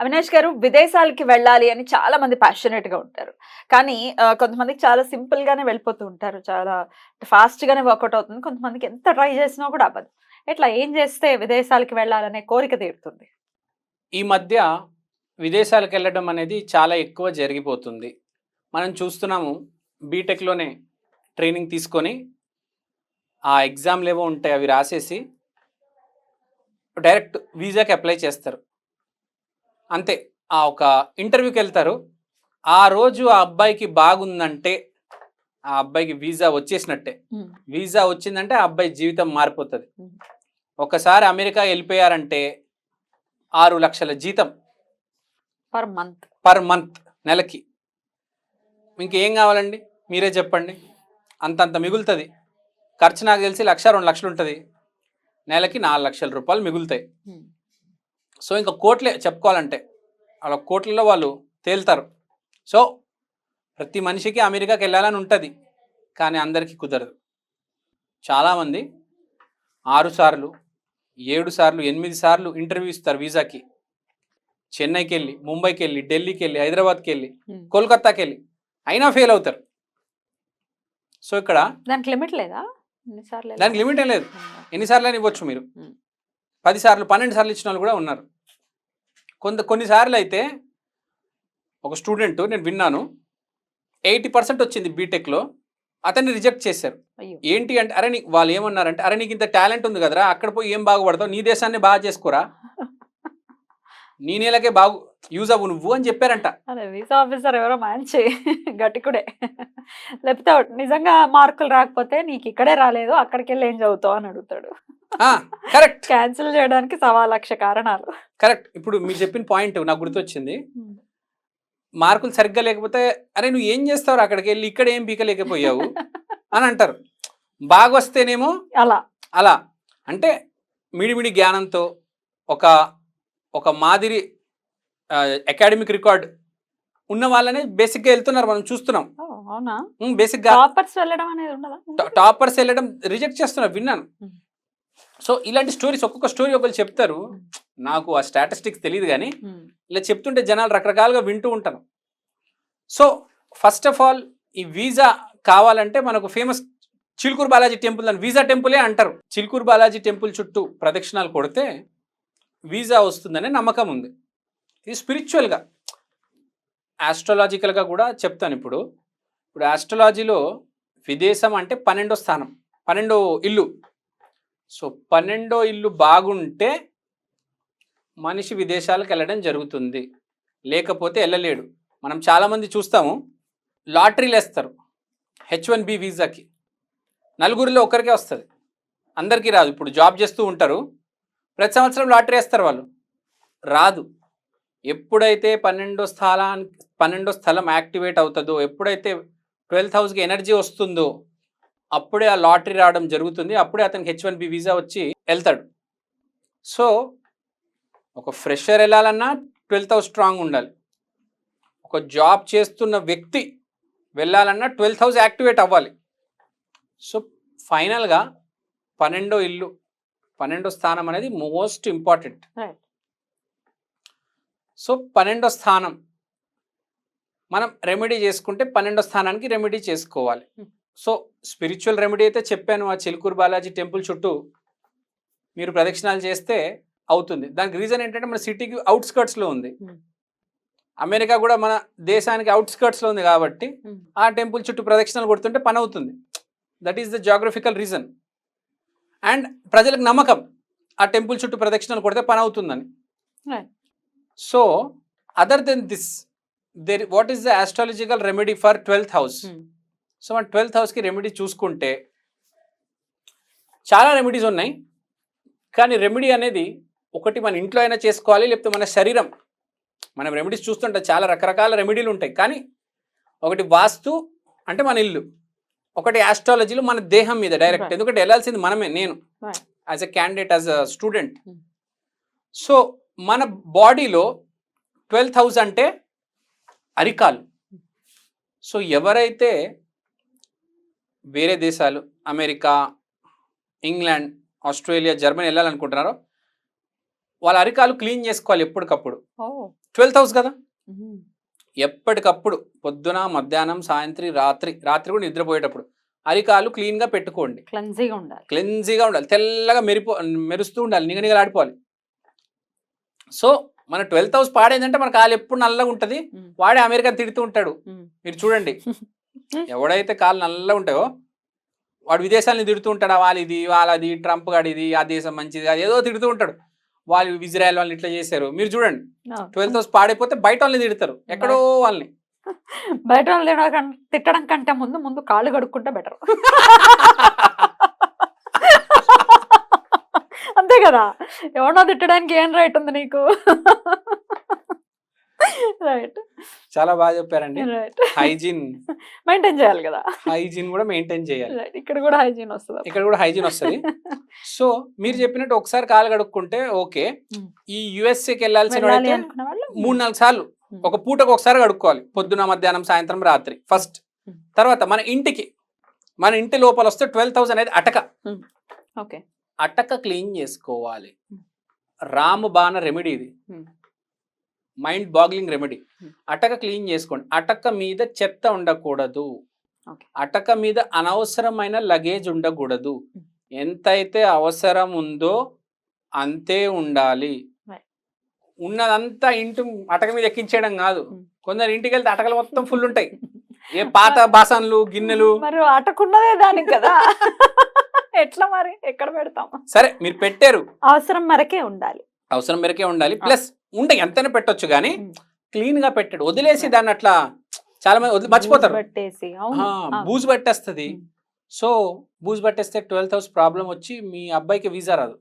అవినాష్ గారు విదేశాలకి వెళ్ళాలి అని చాలా మంది ప్యాషనెట్గా ఉంటారు. కానీ కొంతమందికి చాలా సింపుల్ గానే వెళ్ళిపోతూ ఉంటారు. చాలా ఫాస్ట్ గానే వర్కౌట్ అవుతుంది. కొంతమందికి ఎంత ట్రై చేసినా కూడా అవ్వదు. ఇట్లా ఏం చేస్తే విదేశాలకి వెళ్ళాలనే కోరిక తీరుతుంది? ఈ మధ్య విదేశాలకు వెళ్ళడం అనేది చాలా ఎక్కువ జరిగిపోతుంది. మనం చూస్తున్నాము బీటెక్లోనే ట్రైనింగ్ తీసుకొని ఆ ఎగ్జామ్లు ఏవో ఉంటాయి అవి రాసేసి డైరెక్ట్ వీసాకి అప్లై చేస్తారు. అంతే. ఆ ఒక ఇంటర్వ్యూకి వెళ్తారు. ఆ రోజు ఆ అబ్బాయికి బాగుందంటే ఆ అబ్బాయికి వీసా వచ్చేసినట్టే. వీసా వచ్చిందంటే ఆ అబ్బాయి జీవితం మారిపోతుంది. ఒకసారి అమెరికా వెళ్ళిపోయారంటే ఆరు లక్షల జీతం. Per month. పర్ మంత్ నెలకి. ఇంకేం కావాలండి? మీరే చెప్పండి. అంతంత మిగులుతుంది. ఖర్చు నాకు తెలిసి లక్ష రెండు లక్షలు ఉంటుంది. నెలకి నాలుగు లక్షల రూపాయలు మిగులుతాయి. సో ఇంకా కోట్లే చెప్పుకోవాలంటే అలా కోట్లలో వాళ్ళు తేలుతారు. సో ప్రతి మనిషికి అమెరికాకి వెళ్ళాలని ఉంటుంది కానీ అందరికీ కుదరదు. చాలామంది ఆరు సార్లు ఏడు సార్లు ఎనిమిది సార్లు ఇంటర్వ్యూ ఇస్తారు వీసాకి. చెన్నైకి వెళ్ళి ముంబైకి వెళ్ళి ఢిల్లీకి వెళ్ళి హైదరాబాద్కి వెళ్ళి కోల్కతాకి వెళ్ళి అయినా ఫెయిల్ అవుతారు. సో ఇక్కడ దానికి లిమిట్ లేదా? దానికి లిమిట్ ఏం లేదు. ఎన్నిసార్లు అని ఇవ్వచ్చు మీరు. పది సార్లు పన్నెండు సార్లు ఇచ్చిన వాళ్ళు కూడా ఉన్నారు. కొంత కొన్నిసార్లు అయితే ఒక స్టూడెంట్ నేను విన్నాను ఎయిటీ పర్సెంట్ వచ్చింది బీటెక్లో అతన్ని రిజెక్ట్ చేశారు. ఏంటి అంటే అరే నీకు వాళ్ళు ఏమన్నారంటే అరే నీకు ఇంత టాలెంట్ ఉంది కదరా అక్కడ పోయి ఏం బాగుపడతావు నీ దేశాన్ని బాగా చేసుకోరా. నీ నేలకే బాగు యూజ్ అవ్వు నువ్వు అని చెప్పారంట. వీసా ఆఫీసర్ ఎవరో మంచి గట్టికుడే. లేకపోతే నిజంగా మార్కులు రాకపోతే నీకు ఇక్కడే రాలేదు అక్కడికి వెళ్ళి ఏం చదువుతావు అని అడుగుతాడు. కరెక్ట్. క్యాన్సిల్ చేయడానికి సవా లక్ష కారణాలు. కరెక్ట్. ఇప్పుడు మీరు చెప్పిన పాయింట్ నాకు గుర్తొచ్చింది. మార్కులు సరిగ్గా లేకపోతే అరే నువ్వు ఏం చేస్తావు అక్కడికి వెళ్ళి? ఇక్కడ ఏం పీకలేకపోయావు? అని అంటారు. బాగా వస్తేనేమో అలా. అలా. అంటే మిడిమిడి జ్ఞానంతో ఒక ఒక మాదిరి అకాడమిక్ రికార్డ్ ఉన్న వాళ్ళనే బేసిక్గా వెళ్తున్నారు మనం చూస్తున్నాం. బేసిక్గా టాపర్స్ వెళ్ళడం అనేది టాపర్స్ వెళ్ళడం రిజెక్ట్ చేస్తున్నారు విన్నాను. సో ఇలాంటి స్టోరీస్ ఒక్కొక్క స్టోరీ ఒకరు చెప్తారు. నాకు ఆ స్టాటిస్టిక్స్ తెలియదు కానీ ఇలా చెప్తుంటే జనాలు రకరకాలుగా వింటూ ఉంటాను సో ఫస్ట్ ఆఫ్ ఆల్ ఈ వీసా కావాలంటే మనకు ఫేమస్ చిలుకూరు బాలాజీ టెంపుల్ అని వీసా టెంపులే అంటారు. చిలుకూరు బాలాజీ టెంపుల్ చుట్టూ ప్రదక్షిణాలు కొడితే వీసా వస్తుందనే నమ్మకం ఉంది. ఇది స్పిరిచువల్గా ఆస్ట్రాలాజికల్గా కూడా చెప్తాను ఇప్పుడు. ఇప్పుడు ఆస్ట్రాలజీలో విదేశం అంటే పన్నెండో స్థానం పన్నెండో ఇల్లు. సో పన్నెండో ఇల్లు బాగుంటే మనిషి విదేశాలకు వెళ్ళడం జరుగుతుంది. లేకపోతే వెళ్ళలేడు. మనం చాలామంది చూస్తాము లాటరీలు వేస్తారు హెచ్ వన్ బి వీసాకి. నలుగురిలో ఒకరికే వస్తుంది. అందరికీ రాదు. ఇప్పుడు జాబ్ చేస్తూ ఉంటారు. ప్రతి సంవత్సరం లాటరీ వేస్తారు వాళ్ళు. రాదు. ఎప్పుడైతే పన్నెండో స్థలానికి పన్నెండో స్థలం యాక్టివేట్ అవుతుందో ఎప్పుడైతే ట్వెల్వ్ థౌజండ్కి ఎనర్జీ వస్తుందో అప్పుడే ఆ లాటరీ రావడం జరుగుతుంది. అప్పుడే అతనికి హెచ్ వన్ బి వీసా వచ్చి వెళ్తాడు. సో ఒక ఫ్రెషర్ వెళ్ళాలన్నా ట్వెల్త్ హౌస్ స్ట్రాంగ్ ఉండాలి. ఒక జాబ్ చేస్తున్న వ్యక్తి వెళ్ళాలన్నా ట్వెల్త్ హౌస్ యాక్టివేట్ అవ్వాలి. సో ఫైనల్గా పన్నెండో ఇల్లు పన్నెండో స్థానం అనేది మోస్ట్ ఇంపార్టెంట్. సో పన్నెండో స్థానం. మనం రెమెడీ చేసుకుంటే పన్నెండో స్థానానికి రెమెడీ చేసుకోవాలి. Hmm. సో స్పిరిచువల్ రెమెడీ అయితే చెప్పాను ఆ చిలుకూరు బాలాజీ టెంపుల్ చుట్టూ మీరు ప్రదక్షిణాలు చేస్తే అవుతుంది. దానికి రీజన్ ఏంటంటే మన సిటీకి అవుట్స్కర్ట్స్లో ఉంది. అమెరికా కూడా మన దేశానికి అవుట్స్కర్ట్స్లో ఉంది కాబట్టి ఆ టెంపుల్ చుట్టూ ప్రదక్షిణలు కొడుతుంటే పని అవుతుంది. That is the geographical reason and ప్రజలకు నమ్మకం ఆ టెంపుల్ చుట్టూ ప్రదక్షిణలు కొడితే పని అవుతుందని. So other than this there what is the astrological remedy for twelfth house so మన ట్వెల్త్ హౌస్కి రెమెడీ చూసుకుంటే చాలా రెమెడీస్ ఉన్నాయి. కానీ రెమెడీ అనేది ఒకటి మన ఇంట్లో అయినా చేసుకోవాలి లేకపోతే మన శరీరం. మనం రెమెడీస్ చూస్తుంటే చాలా రకరకాల రెమెడీలు ఉంటాయి. కానీ ఒకటి వాస్తు అంటే మన ఇల్లు. ఒకటి ఆస్ట్రాలజీలో మన దేహం మీద డైరెక్ట్. ఎందుకంటే వెళ్ళాల్సింది మనమే నేను. As a candidate as a student. So మన బాడీలో ట్వెల్వ్ థౌజండ్ అంటే అరికాలు. సో ఎవరైతే వేరే దేశాలు అమెరికా ఇంగ్లాండ్ ఆస్ట్రేలియా జర్మనీ వెళ్ళాలనుకుంటున్నారో వాళ్ళ అరికాలు క్లీన్ చేసుకోవాలి ఎప్పటికప్పుడు. ఓ. ట్వెల్వ్ థౌసండ్ కదా. ఎప్పటికప్పుడు పొద్దున మధ్యాహ్నం సాయంత్రం రాత్రి రాత్రి కూడా నిద్రపోయేటప్పుడు అరికాలు క్లీన్గా పెట్టుకోండి. క్లెన్జీగా ఉండాలి. క్లెన్జీగా ఉండాలి. తెల్లగా మెరిపో మెరుస్తూ ఉండాలి. నిగనిగలాడిపోవాలి. సో మన ట్వెల్త్ హౌస్ పాడేందంటే మన కాలు ఎప్పుడు నల్లగా ఉంటుంది. వాడే అమెరికా తిడుతూ ఉంటాడు. మీరు చూడండి. ఎవడైతే కాలు నల్లగా ఉంటాయో వాడు విదేశాలని తిడుతూ ఉంటాడు. వాళ్ళ ఇది వాళ్ళది ట్రంప్ గాడిది ఆ దేశం మంచిది అది ఏదో తిడుతూ ఉంటాడు. వాళ్ళు ఇజ్రాయెల్ వాళ్ళు ఇట్లా చేశారు. మీరు చూడండి. ట్వెల్త్ హౌస్ పాడైపోతే బయట వాళ్ళని తిడతారు. ఎక్కడో వాళ్ళని. బయట వాళ్ళు తినడం కం- తిట్టడం కంటే ముందు ముందు కాళ్ళు కడుక్కుంటే బెటర్. అంతే కదా? ఎవరినో తిట్టడానికి ఏం రైట్ ఉంది నీకు? రైట్. చాలా బాగా చెప్పారండి. హైజీన్. మెయింటైన్ చేయాలి కదా. హైజీన్ కూడా మెయింటైన్ చేయాలి. ఇక్కడ కూడా హైజీన్ వస్తుంది ఇక్కడ కూడా హైజీన్ వస్తుంది. సో మీరు చెప్పినట్టు ఒకసారి కాలు కడుక్కుంటే ఓకే. ఈ యుఎస్ఏకి వెళ్ళాల్సిన మూడు నాలుగు సార్లు. ఒక పూటకు ఒకసారి కడుక్కోవాలి. పొద్దున మధ్యాహ్నం సాయంత్రం రాత్రి. ఫస్ట్. తర్వాత మన ఇంటికి. మన ఇంటి లోపల వస్తే ట్వెల్వ్ థౌసండ్ అనేది అటక. ఓకే. అటక క్లీన్ చేసుకోవాలి. Hmm. రామబాణ రెమెడీ ఇది. Mind boggling remedy. Hmm. అటక క్లీన్ చేసుకోండి. అటక మీద చెత్త ఉండకూడదు. అటక మీద అనవసరమైన లగేజ్ ఉండకూడదు. Hmm. ఎంతైతే అవసరం ఉందో అంతే ఉండాలి. ఉన్నదంతా ఇంటి అటక మీద ఎక్కించేయడం కాదు. Hmm. కొందరు ఇంటికి వెళ్తే అటకలు మొత్తం ఫుల్ ఉంటాయి. ఏ పాత బాసన్లు గిన్నెలు. మరి అటకున్నదే దానికి కదా. ఎట్లా మరి? ఎక్కడ పెడతాం? సరే మీరు పెట్టారు. అవసరం మరకే ఉండాలి. అవసరం మేరకే ఉండాలి. ప్లస్ ఉండే ఎంతైనా పెట్టొచ్చు కానీ. క్లీన్గా పెట్టాడు. వదిలేసి దాన్ని అట్లా చాలా మంది వదిలి మర్చిపోతారు. బూజు పట్టేస్తుంది. సో బూజు పట్టేస్తే ట్వెల్త్ హౌస్ ప్రాబ్లం వచ్చి మీ అబ్బాయికి వీసా రాదు.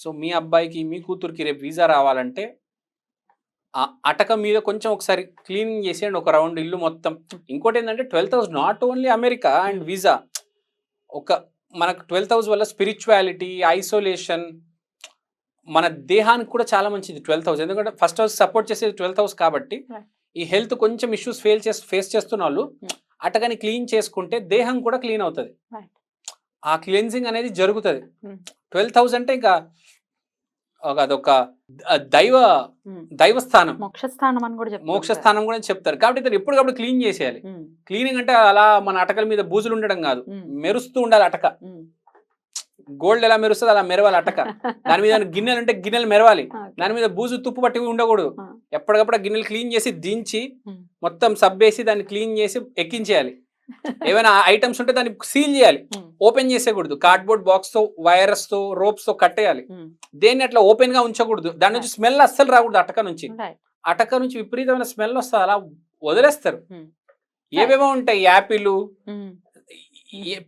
సో మీ అబ్బాయికి మీ కూతురికి రేపు వీసా రావాలంటే ఆ అటక మీద కొంచెం ఒకసారి క్లీనింగ్ చేసేయండి ఒక రౌండ్ ఇల్లు మొత్తం. ఇంకోటి ఏంటంటే twelfth house not only America and visa. ఒక మనకు ట్వెల్త్ హౌస్ వల్ల స్పిరిచువాలిటీ ఐసోలేషన్ మన దేహానికి కూడా చాలా మంచిది ట్వెల్త్ హౌస్ ఎందుకంటే ఫస్ట్ హౌస్ సపోర్ట్ చేసేది ట్వెల్త్ హౌస్ కాబట్టి. ఈ హెల్త్ కొంచెం ఇష్యూస్ ఫేల్ చేసి ఫేస్ చేస్తున్న వాళ్ళు Hmm. అటకని క్లీన్ చేసుకుంటే దేహం కూడా క్లీన్ అవుతుంది. ఆ క్లీన్సింగ్ అనేది జరుగుతుంది Hmm. ట్వెల్త్ హౌస్ అంటే ఇంకా అదొక దైవ ఉమ్. దైవస్థానం మోక్షస్థానం అని కూడా చెప్తారు మోక్ష స్థానం కూడా చెప్తారు కాబట్టి ఇతను ఎప్పటికప్పుడు క్లీన్ చేసేయాలి. క్లీనింగ్ అంటే అలా మన అటకల మీద బూజులు ఉండడం కాదు. మెరుస్తూ ఉండాలి అటక. గోల్డ్ ఎలా మెరుస్తుంది అలా మెరవాలి అటక దాని మీద గిన్నెలు ఉంటే గిన్నెలు మెరవాలి. దాని మీద బూజు తుప్పు పట్టి ఉండకూడదు. ఎప్పటికప్పుడు గిన్నెలు క్లీన్ చేసి దించి. మొత్తం సబ్ వేసి దాన్ని క్లీన్ చేసి ఎక్కించేయాలి ఏమైనా ఐటమ్స్ ఉంటే దాన్ని సీల్ చేయాలి. ఓపెన్ చేసేయకూడదు కార్డ్బోర్డ్ బాక్స్తో వైరస్తో ropes తో కట్టేయాలి. దేన్ని అట్లా ఓపెన్గా ఉంచకూడదు దాని నుంచి స్మెల్ అస్సలు రాకూడదు అటక నుంచి. అటక నుంచి విపరీతమైన స్మెల్ వస్తుంది అలా వదిలేస్తారు. ఏవేవో ఉంటాయి యాపిల్.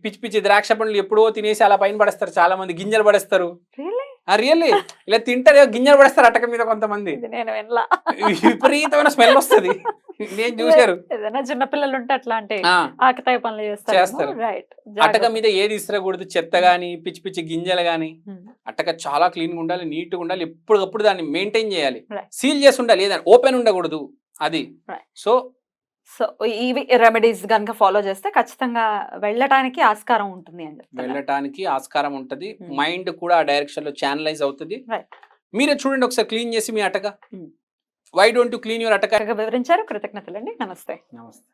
పిచ్చి పిచ్చి ద్రాక్ష పండ్లు ఎప్పుడో తినేసి అలా పైన పడేస్తారు చాలా మంది గింజలు పడేస్తారు? రియల్లీ ఇలా తింటారు గింజలు పడేస్తారు అటక మీద కొంతమంది. నేను విపరీతమైన స్మెల్ వస్తుంది. నేను చూశారు. ఏదైనా చిన్న పిల్లలు ఉంటే అట్లాంటి ఆ, ఆకతాయి పనులు చేస్తారు. రైట్ అటక మీద ఏది ఇసరకూడదు చెత్త గాని పిచ్చి పిచ్చి గింజలు గాని. అటక చాలా క్లీన్గా ఉండాలి నీట్గా ఉండాలి ఎప్పటికప్పుడు దాన్ని మెయింటైన్ చేయాలి. సీల్ చేసి ఉండాలి ఏదైనా ఓపెన్ ఉండకూడదు అది. సో సో ఇవి రెమెడీస్ గనుక ఫాలో చేస్తే ఖచ్చితంగా వెళ్ళటానికి ఆస్కారం ఉంటుంది అని చెప్తున్నారు. వెళ్ళటానికి ఆస్కారం ఉంటది. మైండ్ కూడా ఆ డైరెక్షన్లో ఛానలైజ్ అవుతుంది. మీరే చూడండి ఒకసారి క్లీన్ చేసి మీ అటక. వై డోంట్ క్లీన్ యువర్ అటక వివరించారు కృతజ్ఞతలండి నమస్తే నమస్తే